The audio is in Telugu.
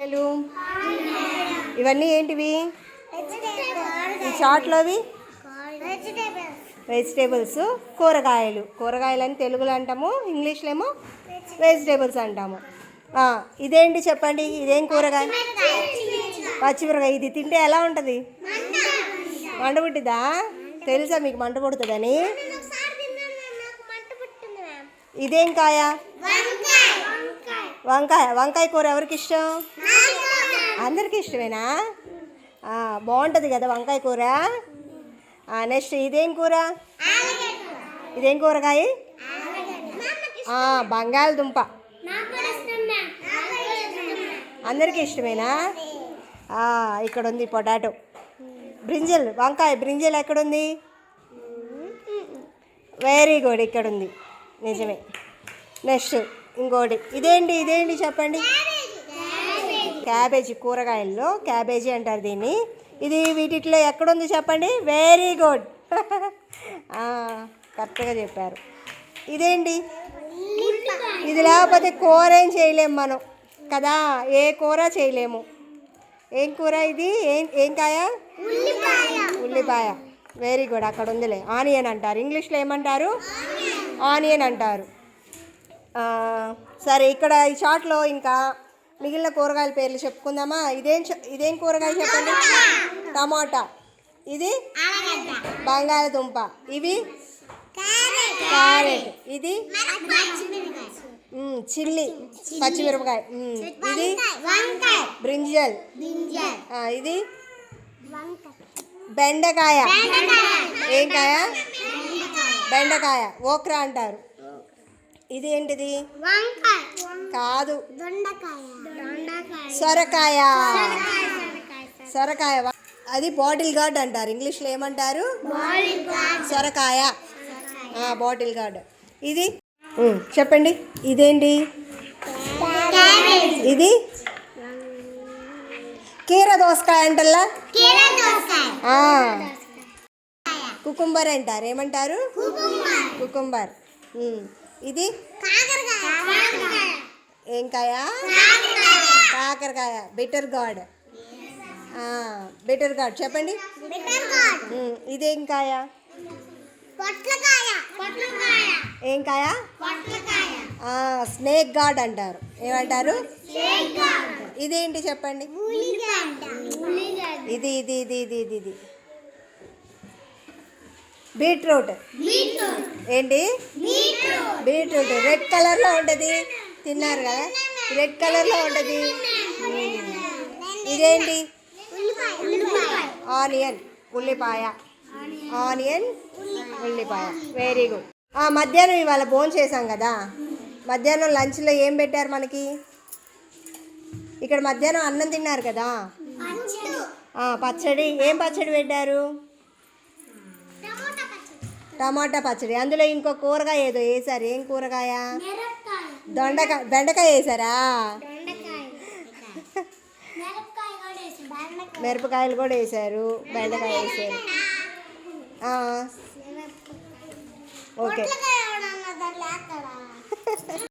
హలో ఇవన్నీ ఏంటివి? ఈ వెజిటేబుల్స్ కూరగాయలు కూరగాయలు. అని తెలుగులో అంటాము ఇంగ్లీష్లో ఏమో వెజిటేబుల్స్ అంటాము ఇదేంటి చెప్పండి? ఇదేం కూరగాయ? పచ్చిమిరకాయ ఇది తింటే ఎలా ఉంటుంది? మంట పుట్టిద్దా? తెలుసా మీకు మంట పుడుతుందని? ఇదేం కాయ? వంకాయ. వంకాయ కూర ఎవరికి ఇష్టం? అందరికి ఇష్టమేనా? బాగుంటుంది కదా వంకాయ కూర? నెక్స్ట్ ఇదేం కూర? ఇదేం కూరగాయ? బంగాళదుంప. అందరికీ ఇష్టమేనా? ఇక్కడ ఉంది పొటాటో. బ్రింజల్ వంకాయ బ్రింజల్ ఎక్కడుంది? వెరీ గుడ్ ఇక్కడ ఉంది నిజమే. నెక్స్ట్ ఇంకోటి. ఇదేంటి ఇదేంటి చెప్పండి? క్యాబేజీ కూరగాయల్లో క్యాబేజీ అంటారు దీన్ని. ఇది వీటిలో ఎక్కడుంది చెప్పండి? వెరీ గుడ్ కరెక్ట్గా చెప్పారు. ఇదేంటి? ఇది లేకపోతే కూర ఏం చేయలేము మనం. కదా ఏ కూర చేయలేము. ఏం కూర ఇది? ఏం ఏం కాయ? ఉల్లిపాయ. వెరీ గుడ్ అక్కడ ఉందిలే. ఆనియన్ అంటారు. ఇంగ్లీష్లో ఏమంటారు? ఆనియన్. అంటారు. సరే ఇక్కడ ఈ షాట్లో ఇంకా మిగిలిన కూరగాయల పేర్లు చెప్పుకుందామా? ఇదేం ఇదేం కూరగాయ చెప్పండి? టమాటా. ఇది? బంగాళదుంప. ఇవి? క్యారెట్. ఇది? Chilli chilli. పచ్చిమిరపకాయ. ఇది? బ్రింజల్. ఇది? బెండకాయ. ఏం కాయ? బెండకాయ. ఓక్రా అంటారు. ఇది ఏంటిది? కాదు. సొరకాయ. సొరకాయ. అది బాటిల్ గార్డ్ అంటారు. ఇంగ్లీష్లో ఏమంటారు? సొరకాయ. ఆ, బాటిల్ గార్డ్. ఇది? చెప్పండి. ఇదేంటి? ఇది? కీర దోసకాయ అంటల్లా? ఆ, కుకుంబర్ అంటారు. ఏమంటారు? కుకుంబర్. ఇది? ఏం కాయ? కాకరకాయ. బిటర్ గాడ్ బిటర్ గాడ్ చెప్పండి. ఇదేం కాయ? ఏం కాయ? స్నేక్ గాడ్ అంటారు. ఏమంటారు? ఇదేంటి చెప్పండి. ఇది ఇది ఇది ఇది ఇది ఇది. బీట్రూట్ ఏంటి? బీట్రూట్ రెడ్ కలర్లో ఉంటుంది తిన్నారు కదా? రెడ్ కలర్లో ఉంటుంది. ఇదేంటి? ఆనియన్ ఉల్లిపాయ. ఆనియన్ ఉల్లిపాయ. వెరీ గుడ్ మధ్యాహ్నం ఇవాళ భోజనం చేసాం కదా? మధ్యాహ్నం లంచ్లో ఏం పెట్టారు మనకి? ఇక్కడ మధ్యాహ్నం అన్నం తిన్నారు కదా? పచ్చడి. ఏం పచ్చడి పెట్టారు? టమాటా పచ్చడి. అందులో ఇంకో కూరగాయ ఏదో వేసారు ఏం కూరగాయ? దొండకాయ బెండకాయ వేసారా? మిరపకాయలు కూడా వేసారు బెండకాయ వేసారు. ఓకే.